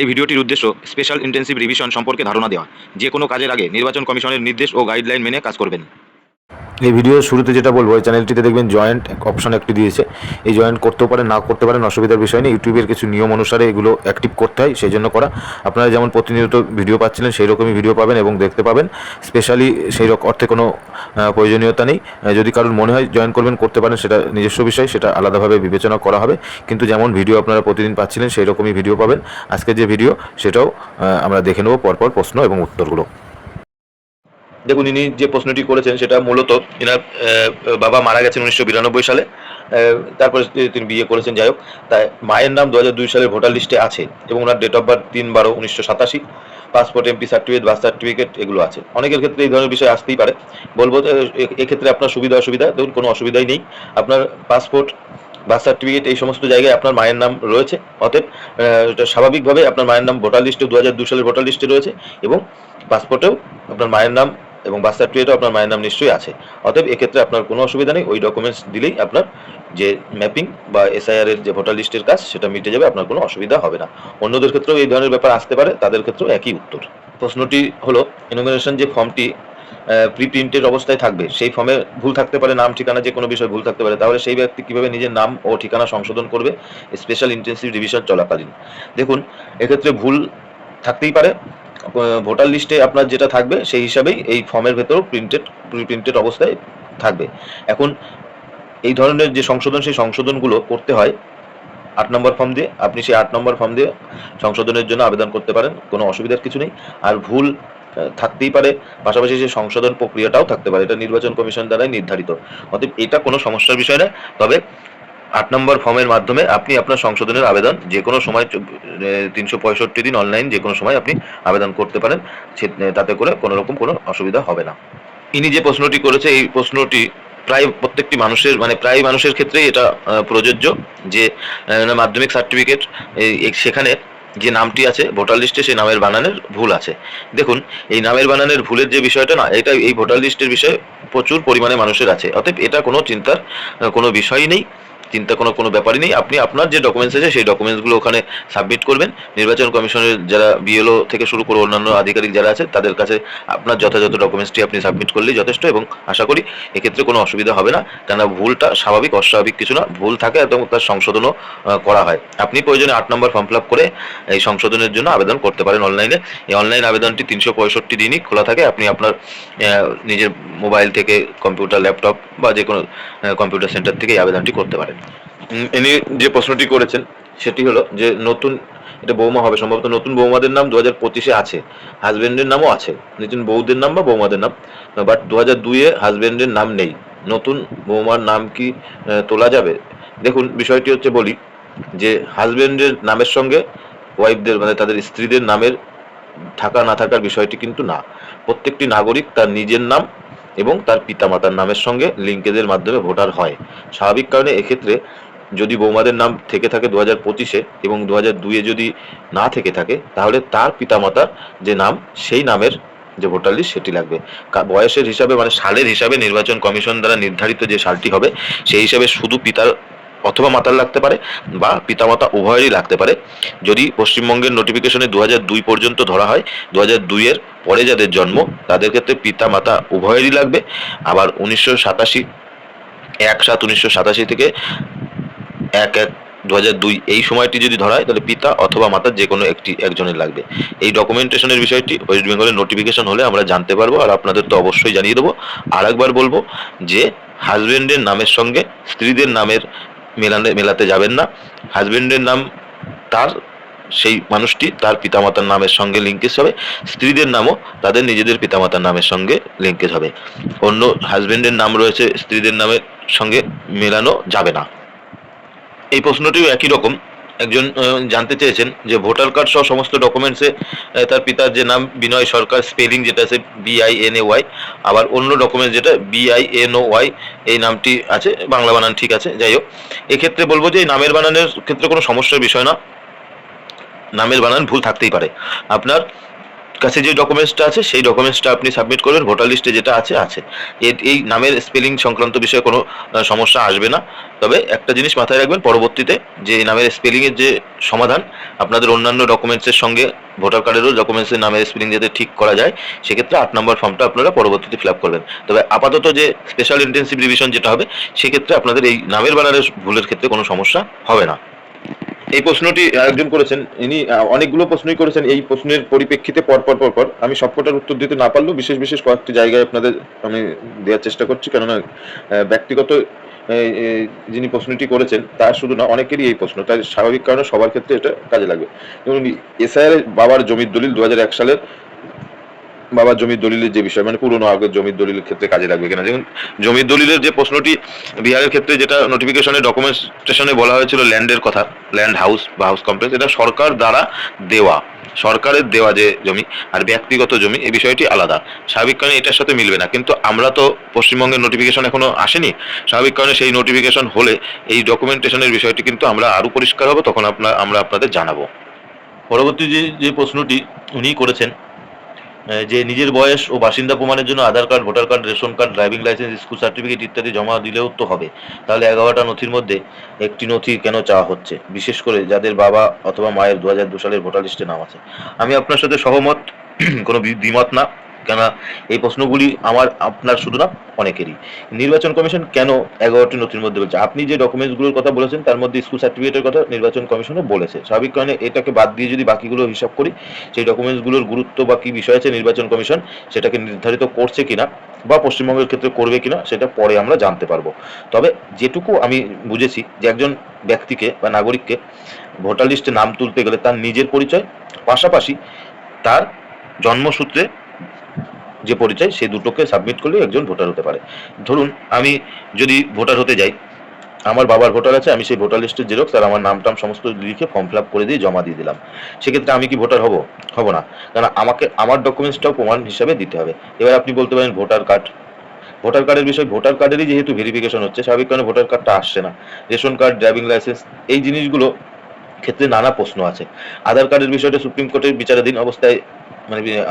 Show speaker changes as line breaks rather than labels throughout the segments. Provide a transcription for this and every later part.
এই ভিডিওটির উদ্দেশ্য স্পেশাল ইন্টেন্সিভ রিভিশন সম্পর্কে ধারণা দেওয়া। যে কোনো কাজের আগে নির্বাচন কমিশনের নির্দেশ ও গাইডলাইন মেনে কাজ করবেন।
এই ভিডিওর শুরুতে যেটা বলব, এই চ্যানেলটিতে দেখবেন জয়েন্ট অপশন একটি দিয়েছে। এই জয়েন্ট করতেও পারেন, না করতে পারেন, অসুবিধার বিষয় নেই। ইউটিউবের কিছু নিয়ম অনুসারে এগুলো অ্যাক্টিভ করতে হয়, সেই জন্য করা। আপনারা যেমন প্রতিনিয়ত ভিডিও পাচ্ছিলেন সেই রকমই ভিডিও পাবেন এবং দেখতে পাবেন। স্পেশালি সেই রক- অর্থে কোনো প্রয়োজনীয়তা নেই। যদি কারোর মনে হয় জয়েন করবেন, করতে পারেন, সেটা নিজস্ব বিষয়, সেটা আলাদাভাবে বিবেচনা করা হবে। কিন্তু যেমন ভিডিও আপনারা প্রতিদিন পাচ্ছিলেন সেই রকমই ভিডিও পাবেন। আজকে যে ভিডিও সেটাও আমরা দেখে নেব, পরপর প্রশ্ন এবং উত্তরগুলো।
দেখুন, ইনি যে প্রশ্নটি করেছেন সেটা মূলত এনার বাবা মারা গেছেন উনিশশো বিরানব্বই সালে তারপরে তিনি বিয়ে করেছেন, যাই হোক। তাই মায়ের নাম দু দুই সালের ভোটার লিস্টে আছে এবং ওনার ডেট অফ বার্থ তিন বারো উনিশশো সাতাশি। Passport MP certificate birth certificate এগুলো আছে। অনেকের ক্ষেত্রে এই ধরনের বিষয় আসতেই পারে। বলব এক্ষেত্রে আপনার সুবিধা, অসুবিধা, দেখুন, কোনো অসুবিধাই নেই। আপনার পাসপোর্ট বার্থ সার্টিফিকেট এই সমস্ত জায়গায় আপনার মায়ের নাম রয়েছে। অতএব স্বাভাবিকভাবে আপনার মায়ের নাম ভোটার লিস্টে দু হাজার সালের ভোটার লিস্টে রয়েছে এবং পাসপোর্টেও আপনার মায়ের নাম এবং বার্থ সার্টিফিকেটও আপনার মায়ের নাম নিশ্চয়ই আছে। অতএব এক্ষেত্রে আপনার কোনো অসুবিধা নেই, ওই ডকুমেন্টস দিলেই আপনার যে ম্যাপিং বা এসআইআর এর যে ভোটার লিস্টের কাজ, সেটা মিটে যাবে, আপনার কোনো অসুবিধা হবে না। অন্যদের ক্ষেত্রেও এই ধরনের ব্যাপার আসতে পারে, তাদের ক্ষেত্রেও একই উত্তর। প্রশ্নটি হলো ইনোমিনেশন যে ফর্মটি প্রি প্রিন্টেড অবস্থায় থাকবে, সেই ফর্মে ভুল থাকতে পারে, নাম, ঠিকানা যে কোনো বিষয় ভুল থাকতে পারে, তাহলে সেই ব্যক্তি কীভাবে নিজের নাম ও ঠিকানা সংশোধন করবে? স্পেশাল ইন্টেন্সিভ রিভিশন চলাকালীন। দেখুন, এক্ষেত্রে ভুল থাকতেই পারে ভোটার লিস্টে আপনার যেটা থাকবে, সেই হিসাবেই এই ফর্মের ভেতর প্রিন্টেড প্রি প্রিন্টেড অবস্থায় থাকবে। এখন এই ধরনের যে সংশোধন, সেই সংশোধনগুলো করতে হয় আট নম্বর ফর্ম দিয়ে। আপনি সেই আট নম্বর ফর্ম দিয়ে সংশোধনের জন্য আবেদন করতে পারেন, কোনো অসুবিধার কিছু নেই। আর ভুল থাকতেই পারে, পাশাপাশি সেই সংশোধন প্রক্রিয়াটাও থাকতে পারে। এটা নির্বাচন কমিশন দ্বারাই নির্ধারিত। অতএব এটা কোনো সমস্যার বিষয় নয়। তবে আট নম্বর ফর্মের মাধ্যমে আপনি আপনার সংশোধনের আবেদন যে কোনো সময় তিনশো পঁয়ষট্টি দিন অনলাইন যে কোনো সময় আপনি আবেদন করতে পারেন তাতে করে কোনো রকম কোনো অসুবিধা হবে না। ইনি যে প্রশ্নটি করেছে, এই প্রশ্নটি প্রায় প্রত্যেকটি মানুষের মানে প্রায় মানুষের ক্ষেত্রেই এটা প্রযোজ্য যে মাধ্যমিক সার্টিফিকেট সেখানে যে নামটি আছে, ভোটার লিস্টে সেই নামের বানানের ভুল আছে। দেখুন, এই নামের বানানের ভুলের যে বিষয়টা না, এটা এই ভোটার লিস্টের বিষয়ে প্রচুর পরিমাণে মানুষের আছে। অতএব এটা কোনো চিন্তার কোনো বিষয়ই নেই। চিন্তা কোনো কোনো ব্যাপারই নেই। আপনি আপনার যে ডকুমেন্টস আছে, সেই ডকুমেন্টসগুলো ওখানে সাবমিট করবেন। নির্বাচন কমিশনের যারা বিএলও থেকে শুরু করে অন্যান্য আধিকারিক যারা আছে, তাদের কাছে আপনার যথাযথ ডকুমেন্টসটি আপনি সাবমিট করলেই যথেষ্ট এবং আশা করি এক্ষেত্রে কোনো অসুবিধা হবে না। কেননা ভুলটা স্বাভাবিক, অস্বাভাবিক কিছু না। ভুল থাকে এবং তার সংশোধনও করা হয়। আপনি প্রয়োজনে আট নম্বর ফর্ম ফিল করে এই সংশোধনের জন্য আবেদন করতে পারেন অনলাইনে এই অনলাইন আবেদনটি তিনশো পঁয়ষট্টি দিনই খোলা থাকে। আপনি আপনার নিজের মোবাইল থেকে কম্পিউটার ল্যাপটপ বা যে কোনো কম্পিউটার সেন্টার থেকে এই আবেদনটি করতে পারেন। ইনি যে প্রশ্নটি করেছেন, সেটি হলো যে নতুন, এটা বৌমা হবে, সম্ভবত নতুন বৌমাদের নাম দু হাজার পঁচিশে আছে হাজবেন্ডের নামও আছে নতুন বৌদের নাম বা বৌমাদের নাম বাট দু হাজার দুইয়ে হাজবেন্ডের নাম নেই, নতুন বৌমার নাম কি তোলা যাবে? দেখুন, বিষয়টি হচ্ছে বলি, যে হাজবেন্ডের নামের সঙ্গে ওয়াইফদের মানে তাদের স্ত্রীদের নামের, থাকা না থাকার বিষয়টি কিন্তু না, প্রত্যেকটি নাগরিক তার নিজের নাম এবং তার পিতামাতার নামের সঙ্গে লিঙ্কেজের মাধ্যমে ভোটার হয়। স্বাভাবিক কারণে এক্ষেত্রে যদি বৌমাদের নাম থেকে থাকে দু হাজার পঁচিশে এবং দু হাজার দুইয়ে যদি না থেকে থাকে, তাহলে তার পিতামাতার যে নাম, সেই নামের যে ভোটার লিস্ট, সেটি লাগবে। বয়সের হিসাবে মানে সালের হিসাবে নির্বাচন কমিশন দ্বারা নির্ধারিত যে সালটি হবে, সেই হিসাবে শুধু পিতার অথবা মাতার লাগতে পারে বা পিতামাতা উভয়েরই লাগতে পারে। যদি পশ্চিমবঙ্গের নোটিফিকেশনে দু দুই পর্যন্ত ধরা হয় দু হাজার দুইয়ের পরে যাদের জন্ম, তাদের ক্ষেত্রে পিতা মাতা উভয়েরই লাগবে। আবার উনিশশো সাতাশি, এক সাত উনিশশো সাতাশি থেকে এক এক দু দুই এই সময়টি যদি ধরা হয়, তাহলে পিতা অথবা মাতার যে কোনো একটি একজনের লাগবে। এই ডকুমেন্টেশনের বিষয়টি ওয়েস্ট বেঙ্গলের নোটিফিকেশন হলে আমরা জানতে পারব আর আপনাদের তো অবশ্যই জানিয়ে দেবো। আর একবার বলব যে হাজবেন্ডের নামের সঙ্গে স্ত্রীদের নামের মেলানে মেলাতে যাবেন না। হাজবেন্ডের নাম তার, সেই মানুষটি তার পিতামাতার নামের সঙ্গে লিঙ্কেজ হবে। স্ত্রীদের নামও তাদের নিজেদের পিতামাতার নামের সঙ্গে লিঙ্কেজ হবে। অন্য হাজবেন্ডের নাম রয়েছে, স্ত্রীদের নামের সঙ্গে মেলানো যাবে না। এই প্রশ্নটিও একই রকম। একজন জানতে চেয়েছেন যে ভোটার কার্ড সহ সমস্ত ডকুমেন্টসে তার পিতার যে নাম বিনয় সরকার স্পেলিং যেটা আছে বিআই এন এ ওয়াই আবার অন্য ডকুমেন্টস যেটা বিআই এন ও ওয়াই এই নামটি আছে, বাংলা বানান ঠিক আছে, যাই হোক। এক্ষেত্রে বলব যে এই নামের বানানের ক্ষেত্রে কোনো সমস্যার বিষয় না। নামের বানান ভুল থাকতেই পারে। আপনার কাছে যে ডকুমেন্টসটা আছে, সেই ডকুমেন্টসটা আপনি সাবমিট করবেন। ভোটার লিস্টে যেটা আছে আছে। এই নামের স্পেলিং সংক্রান্ত বিষয়ে কোনো সমস্যা আসবে না। তবে একটা জিনিস মাথায় রাখবেন, পরবর্তীতে যে নামের স্পেলিংয়ের যে সমাধান, আপনাদের অন্যান্য ডকুমেন্টসের সঙ্গে ভোটার কার্ডেরও ডকুমেন্টসের নামের স্পেলিং যাতে ঠিক করা যায়, সেক্ষেত্রে আট নম্বর ফর্মটা আপনারা পরবর্তীতে ফিল আপ করবেন। তবে আপাতত যে স্পেশাল ইন্টেন্সিভ রিভিশন যেটা হবে, সেক্ষেত্রে আপনাদের এই নামের বানানের ভুলের ক্ষেত্রে কোনো সমস্যা হবে না। এই প্রশ্নটি একজন করেছেন, ইনি অনেকগুলো প্রশ্নই করেছেন, এই প্রশ্নের পরিপ্রেক্ষিতে পরপর পরপর পর পর আমি সবকটার উত্তর দিতে না পারলেও বিশেষ বিশেষ কয়েকটি জায়গায় আপনাদের আমি দেওয়ার চেষ্টা করছি, কেননা ব্যক্তিগত যিনি প্রশ্নটি করেছেন, তার শুধু না, অনেকেরই এই প্রশ্ন, তাই স্বাভাবিক কারণে সবার ক্ষেত্রে এটা কাজে লাগবে। যেমন এসআইআর বাবার জমির দলিল দু সালের বাবার জমির দলিলের যে বিষয় মানে পুরনো আগের জমির দলিলের ক্ষেত্রে কাজে লাগবে কিনা। যেমন জমির দলিলের যে প্রশ্নটি বিহারের ক্ষেত্রে, যেটা নোটিফিকেশনে ডকুমেন্টেশনে বলা হয়েছিল ল্যান্ডের কথা, ল্যান্ড হাউস বা হাউস কমপ্লেক্স, এটা সরকার দ্বারা দেওয়া, সরকারের দেওয়া যে জমি আর ব্যক্তিগত জমি, এই বিষয়টি আলাদা। স্বাভাবিক কারণে এটার সাথে মিলবে না। কিন্তু আমরা তো পশ্চিমবঙ্গের নোটিফিকেশন এখনও আসেনি। স্বাভাবিক কারণে সেই নোটিফিকেশন হলে এই ডকুমেন্টেশনের বিষয়টি কিন্তু আমরা আরও পরিষ্কার হব, তখন আপনার আমরা আপনাদের জানাব। পরবর্তী যে যে প্রশ্নটি উনি করেছেন যে নিজের বয়স ও বাসিন্দা প্রমাণের জন্য Aadhaar card, voter card, ration card, driving licence, school certificate ইত্যাদি জমা দিলেও তো হবে। তাহলে এগারোটা নথির মধ্যে একটি নথি কেন চাওয়া হচ্ছে? বিশেষ করে যাদের বাবা অথবা মায়ের দু সালের ভোটার লিস্টে নাম আছে। আমি আপনার সাথে সহমত, কোনো দ্বিমত না। কেন এই প্রশ্নগুলি আমার, আপনার শুধু না, অনেকেরই। নির্বাচন কমিশন কেন এগারোটি নথির মধ্যে বলছে? আপনি যে ডকুমেন্টসগুলোর কথা বলেছেন, তার মধ্যে স্কুল সার্টিফিকেটের কথা নির্বাচন কমিশনও বলেছে। স্বাভাবিক কারণে এটাকে বাদ দিয়ে যদি বাকিগুলো হিসাব করি, সেই ডকুমেন্টসগুলোর গুরুত্ব বা কি বিষয় আছে নির্বাচন কমিশন, সেটাকে নির্ধারিত করছে কিনা বা পশ্চিমবঙ্গের ক্ষেত্রে করবে কিনা, সেটা পরে আমরা জানতে পারব। তবে যেটুকু আমি বুঝেছি যে একজন ব্যক্তিকে বা নাগরিককে ভোটার লিস্টে নাম তুলতে গেলে তার নিজের পরিচয়, পাশাপাশি তার জন্মসূত্রে যে পরিচয় সেই দুটোকে সাবমিট করলে একজন ভোটার হতে পারে। ধরুন, আমি যদি ভোটার হতে যাই, আমার বাবার ভোটার আছে, আমি সেই ভোটার লিস্টের জেরক্স আর আমার নাম টাম সমস্ত লিখে ফর্ম ফিল করে দিয়ে জমা দিয়ে দিলাম। সেক্ষেত্রে আমি কি ভোটার হব? হব না। কারণ আমাকে, আমার ডকুমেন্টসটাও প্রমাণ হিসাবে দিতে হবে। এবার আপনি বলতে পারেন ভোটার কার্ড ভোটার কার্ডের বিষয় ভোটার কার্ডেরই যেহেতু ভেরিফিকেশন হচ্ছে, স্বাভাবিক কারণে ভোটার কার্ডটা আসছে না। রেশন কার্ড ড্রাইভিং লাইসেন্স এই জিনিসগুলো ক্ষেত্রে নানা প্রশ্ন আছে। আধার কার্ডের বিষয়টা সুপ্রিম কোর্টের বিচারাধীন অবস্থায় মানে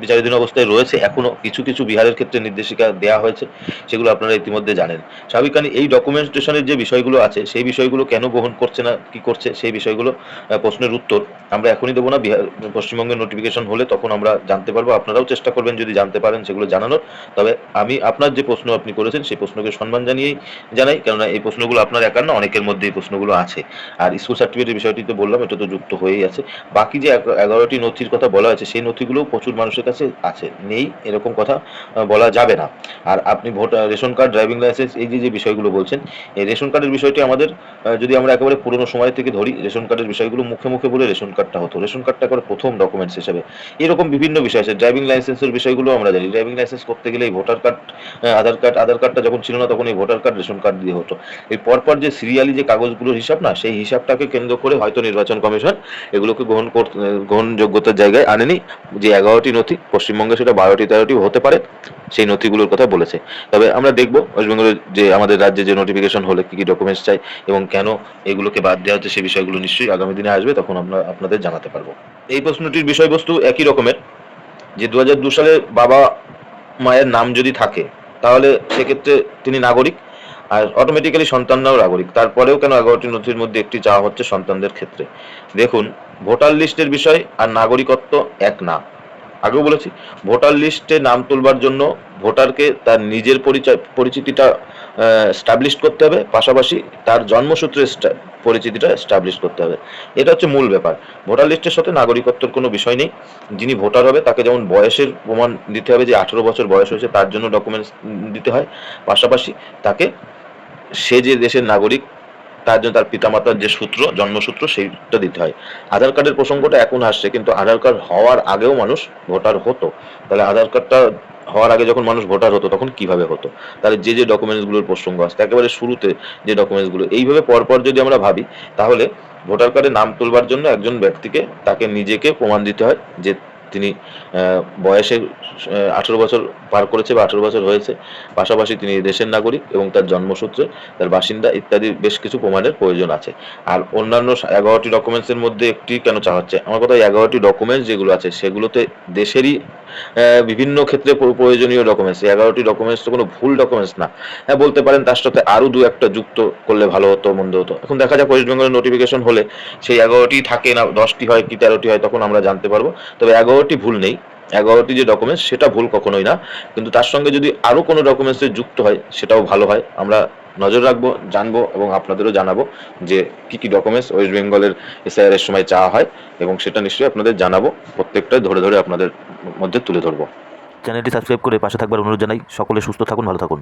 বিচারাধীন অবস্থায় রয়েছে, এখনও কিছু কিছু বিহারের ক্ষেত্রে নির্দেশিকা দেওয়া হয়েছে, সেগুলো আপনারা ইতিমধ্যে জানেন। স্বাভাবিক এই ডকুমেন্টেশনের যে বিষয়গুলো আছে, সেই বিষয়গুলো কেন গ্রহণ করছে না, কি করছে, সেই বিষয়গুলো প্রশ্নের উত্তর আমরা এখনই দেবো না। বিহার, পশ্চিমবঙ্গের নোটিফিকেশন হলে তখন আমরা জানতে পারব। আপনারাও চেষ্টা করবেন যদি জানতে পারেন সেগুলো জানানোর। তবে আমি আপনার যে প্রশ্ন আপনি করেছেন, সেই প্রশ্নকে সম্মান জানিয়েই জানাই, কেননা এই প্রশ্নগুলো আপনার একার না, অনেকের মধ্যে এই প্রশ্নগুলো আছে। আর স্কুল সার্টিফিকেটের বিষয়টি তো বললাম, এটা তো যুক্ত হয়েই আছে। বাকি যে এগা- এগারোটি নথির কথা বলা হয়েছে, সেই নথিগুলো প্রচুর মানুষের কাছে আছে। নেই, এরকম কথা বলা যাবে না। আর আপনি vote ration card, driving licence, এই যে যে বিষয়গুলো বলছেন, এই রেশন কার্ডের বিষয়টি আমাদের যদি আমরা একেবারে পুরোনো সময় থেকে ধরি, রেশন কার্ডের বিষয়গুলো মুখে মুখে বলে রেশন কার্ডটা হতো। রেশন কার্ডটা করে প্রথম ডকুমেন্টস হিসেবে। এরকম বিভিন্ন বিষয় আছে। ড্রাইভিং লাইসেন্সের বিষয়গুলো আমরা জানি। ড্রাইভিং লাইসেন্স করতে গেলে voter card Aadhaar card, Aadhaar কার্ডটা যখন ছিল না, তখন এই ভোটার কার্ড, রেশন কার্ড দিয়ে হতো। এই পরপর যে সিরিয়ালি যে কাগজগুলোর হিসাব না, সেই হিসাবটাকে কেন্দ্র করে হয়তো নির্বাচন কমিশন এগুলোকে গ্রহণ করতে গ্রহণযোগ্যতার জায়গায় আনেনি। যে এগারোটি নথি, পশ্চিমবঙ্গে সেটা বারোটি তেরোটি হতে পারে, সেই নথিগুলোর কথা বলেছে। তবে আমরা দেখব ওয়েস্ট বেঙ্গলের যে আমাদের রাজ্যে যে নোটিফিকেশন হলে কি কি ডকুমেন্টস চাই এবং কেন এগুলোকে বাদ দেওয়া হচ্ছে, সেই বিষয়গুলো নিশ্চয়ই আগামী দিনে আসবে, তখন আমরা আপনাদের জানাতে পারব। এই প্রশ্নটির বিষয়বস্তু একই রকমের, যে দু সালে বাবা মায়ের নাম যদি থাকে, তাহলে সেক্ষেত্রে তিনি নাগরিক আর অটোমেটিক্যালি সন্তানরাও নাগরিক। তারপরেও কেন এগারোটি নথির মধ্যে একটি চাওয়া হচ্ছে সন্তানদের ক্ষেত্রে? দেখুন, ভোটার লিস্টের বিষয় আর নাগরিকত্ব এক না। আগেও বলেছি, ভোটার লিস্টে নাম তুলবার জন্য ভোটারকে তার নিজের পরিচয় পরিচিতিটা স্টাবলিশ করতে হবে। পাশাপাশি তার জন্মসূত্রের sta- পরিচিতিটা স্টাবলিশ করতে হবে। এটা হচ্ছে মূল ব্যাপার। ভোটার লিস্টের সাথে নাগরিকত্বের কোনো বিষয় নেই। যিনি ভোটার হবে, তাকে যেমন বয়সের প্রমাণ দিতে হবে যে আঠেরো বছর বয়স হয়েছে, তার জন্য ডকুমেন্টস দিতে হয়। পাশাপাশি তাকে সে যে দেশের নাগরিক, তার জন্য তার পিতামাতার যে সূত্র, জন্মসূত্র, সেইটা দিতে হয়। আধার কার্ডের প্রসঙ্গটা এখন আসছে, কিন্তু আধার কার্ড হওয়ার আগেও মানুষ ভোটার হতো। তাহলে আধার কার্ডটা হওয়ার আগে যখন মানুষ ভোটার হতো, তখন কীভাবে হতো? তাহলে যে যে ডকুমেন্টসগুলোর প্রসঙ্গ আসছে, একেবারে শুরুতে যে ডকুমেন্টসগুলো এইভাবে পরপর যদি আমরা ভাবি, তাহলে ভোটার কার্ডে নাম তুলবার জন্য একজন ব্যক্তিকে, তাকে নিজেকে প্রমাণ দিতে হয় যে তিনি বয়সে আঠেরো বছর পার করেছে বা আঠেরো বছর হয়েছে। পাশাপাশি তিনি দেশের নাগরিক এবং তার জন্মসূত্রে তার বাসিন্দা ইত্যাদি বেশ কিছু প্রমাণের প্রয়োজন আছে। আর অন্যান্য এগারোটি ডকুমেন্টসের মধ্যে একটি কেন চাওয়াচ্ছে আমার কথা এগারোটি ডকুমেন্টস যেগুলো আছে, সেগুলোতে দেশেরই বিভিন্ন ক্ষেত্রে প্রয়োজনীয় ডকুমেন্টস এগারোটি ডকুমেন্টস তো কোনো ভুল ডকুমেন্টস না। হ্যাঁ বলতে পারেন তার সাথে আরও দু একটা যুক্ত করলে ভালো হতো, মন্দ হতো। এখন দেখা যাক ওয়েস্ট বেঙ্গলের নোটিফিকেশন হলে সেই এগারোটি থাকে না, দশটি হয় কি তেরোটি হয়, তখন আমরা জানতে পারব। তবে এগারোটি ভুল নেই, এগারোটি যে ডকুমেন্টস সেটা ভুল কখনোই না। কিন্তু তার সঙ্গে যদি আরও কোনো ডকুমেন্টসে যুক্ত হয়, সেটাও ভালো হয়। আমরা নজর রাখব, জানব এবং আপনাদেরও জানাব যে কি কি ডকুমেন্টস ওয়েস্ট বেঙ্গলের এসআইআর সময় চাওয়া হয় এবং সেটা নিশ্চয়ই আপনাদের জানাব। প্রত্যেকটা ধরে ধরে আপনাদের মধ্যে তুলে ধরবো।
চ্যানেলটি সাবস্ক্রাইব করে পাশে থাকবার অনুরোধ জানাই। সকলে সুস্থ থাকুন, ভালো থাকুন।